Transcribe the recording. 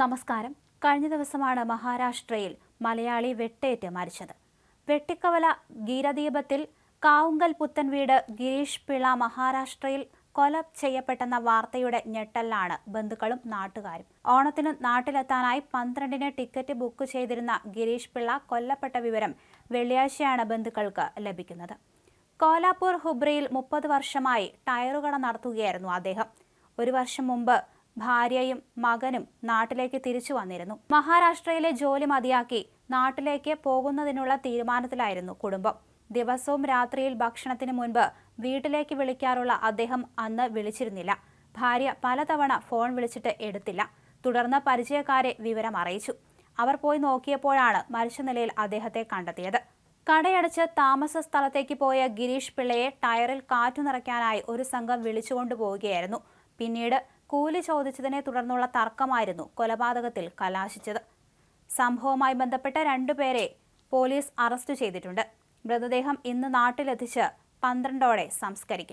നമസ്കാരം. കഴിഞ്ഞ ദിവസമാണ് മഹാരാഷ്ട്രയിൽ മലയാളി വെട്ടേറ്റ് മരിച്ചത്. വെട്ടിക്കവല ഗീരദീപത്തിൽ കാവുങ്കൽ പുത്തൻ വീട് ഗിരീഷ് പിള്ള മഹാരാഷ്ട്രയിൽ കൊല ചെയ്യപ്പെട്ടെന്ന വാർത്തയുടെ ഞെട്ടലിലാണ് ബന്ധുക്കളും നാട്ടുകാരും. ഓണത്തിന് നാട്ടിലെത്താനായി പന്ത്രണ്ടിന് ടിക്കറ്റ് ബുക്ക് ചെയ്തിരുന്ന ഗിരീഷ് പിള്ള കൊല്ലപ്പെട്ട വിവരം വെള്ളിയാഴ്ചയാണ് ബന്ധുക്കൾക്ക് ലഭിക്കുന്നത്. കോലാപൂർ ഹുബ്രിയിൽ മുപ്പത് വർഷമായി ടയറുകട നടത്തുകയായിരുന്നു അദ്ദേഹം. ഒരു വർഷം മുമ്പ് ഭാര്യയും മകനും നാട്ടിലേക്ക് തിരിച്ചു വന്നിരുന്നു. മഹാരാഷ്ട്രയിലെ ജോലി മതിയാക്കി നാട്ടിലേക്ക് പോകുന്നതിനുള്ള തീരുമാനത്തിലായിരുന്നു കുടുംബം. ദിവസവും രാത്രിയിൽ ഭക്ഷണത്തിന് മുൻപ് വീട്ടിലേക്ക് വിളിക്കാറുള്ള അദ്ദേഹം അന്ന് വിളിച്ചിരുന്നില്ല. ഭാര്യ പലതവണ ഫോൺ വിളിച്ചിട്ട് എടുത്തില്ല. തുടർന്ന് പരിചയക്കാരെ വിവരം അറിയിച്ചു. അവർ പോയി നോക്കിയപ്പോഴാണ് മരിച്ച നിലയിൽ അദ്ദേഹത്തെ കണ്ടെത്തിയത്. കടയടച്ച് താമസ സ്ഥലത്തേക്ക് പോയ ഗിരീഷ് പിള്ളയെ ടയറിൽ കാറ്റു നിറയ്ക്കാനായി ഒരു സംഘം വിളിച്ചുകൊണ്ടു പോവുകയായിരുന്നു പിന്നീട് കൂലി ചോദിച്ചതിനെ തുടർന്നുള്ള തർക്കമായിരുന്നു കൊലപാതകത്തിൽ കലാശിച്ചത്. സംഭവവുമായി ബന്ധപ്പെട്ട രണ്ടുപേരെ പോലീസ് അറസ്റ്റ് ചെയ്തിട്ടുണ്ട്. മൃതദേഹം ഇന്ന് നാട്ടിലെത്തിച്ച് പന്ത്രണ്ടോടെ സംസ്കരിക്കും.